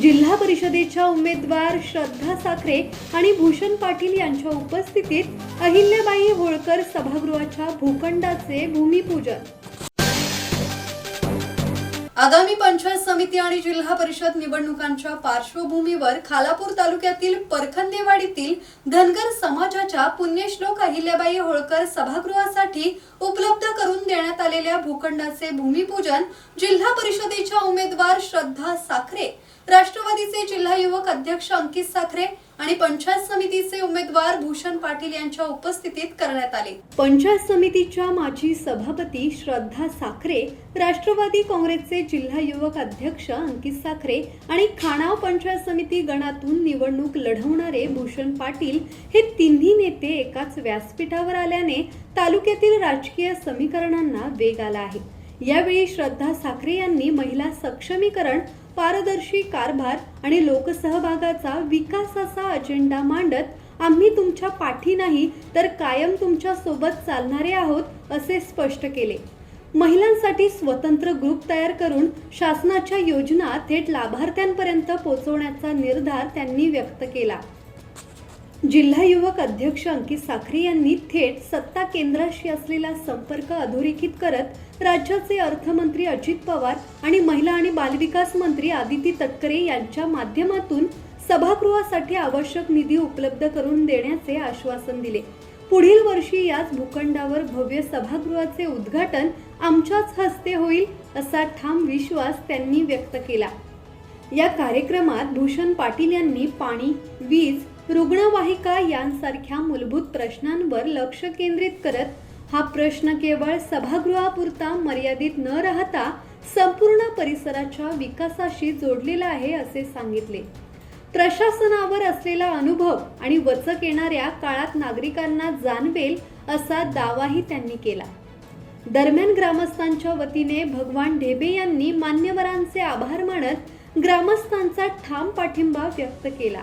जिल्हा परिषदेच्या उमेदवार श्रद्धा साखरे आणि भूषण पाटील यांच्या उपस्थितीत अहिल्याबाई होळकर सभागृहाच्या भूखंडाचे भूमिपूजन. आगामी पंचायत समिती आणि जिल्हा परिषद निवडणुकांच्या पार्श्वभूमीवर खालापूर तालुक्यातील परखंदेवाडीतील धनगर समाजाच्या पुण्यश्लोक अहिल्याबाई होळकर सभागृहासाठी उपलब्ध करून देण्यात आलेल्या भूखंडाचे भूमिपूजन जिल्हा परिषदेच्या उमेदवार श्रद्धा साखरे राष्ट्रवादीचे जिल्हा युवक अध्यक्ष अंकित साखरे आणि पंचायत समितीचे उमेदवार भूषण पाटील यांच्या उपस्थितीत करण्यात आले. पंचायत समितीच्या माजी सभापती श्रद्धा साखरे राष्ट्रवादी काँग्रेसचे जिल्हा युवक अध्यक्ष अंकित साखरे आणि खाणाव पंचायत समिती गणातून निवडणूक लढवणारे भूषण पाटील हे तिन्ही नेते एकाच व्यासपीठावर आल्याने तालुक्यातील राजकीय समीकरणांना वेग आला आहे. यावेळी श्रद्धा साखरे यांनी महिला सक्षमीकरण पारदर्शी कारभार आणि लोकसहभागाचा विकासाचा अजेंडा मांडत आम्ही तुमच्या पाठी नाही तर कायम तुमच्यासोबत चालणारे आहोत असे स्पष्ट केले. महिलांसाठी स्वतंत्र ग्रुप तयार करून शासनाच्या योजना थेट लाभार्थ्यांपर्यंत पोहोचवण्याचा निर्धार त्यांनी व्यक्त केला. जिल्हा युवक अध्यक्ष अंकित साखरे यांनी थेट सत्ता केंद्राशी असलेला संपर्क अधोरेखित करत राज्याचे अर्थमंत्री अजित पवार आणि महिला आणि बालविकास मंत्री आदिती तटकरे यांच्या माध्यमातून सभागृहासाठी आवश्यक निधी उपलब्ध करून देण्याचे आश्वासन दिले. पुढील वर्षी याच भूखंडावर भव्य सभागृहाचे उद्घाटन आमच्याच हस्ते होईल असा ठाम विश्वास त्यांनी व्यक्त केला. या कार्यक्रमात भूषण पाटील यांनी पाणी वीज रुग्णवाहिका यांसारख्या मूलभूत प्रश्नांवर लक्ष केंद्रित करत हा प्रश्न केवळ सभागृहापुरता मर्यादित न राहता संपूर्ण परिसराच्या विकासाशी जोडलेला आहे असे सांगितले. प्रशासनावर असलेला अनुभव आणि वचक येणाऱ्या काळात नागरिकांना जाणवेल असा दावाही त्यांनी केला. दरम्यान ग्रामस्थांच्या वतीने भगवान ढेबे यांनी मान्यवरांचे आभार मानत ग्रामस्थांचा ठाम पाठिंबा व्यक्त केला.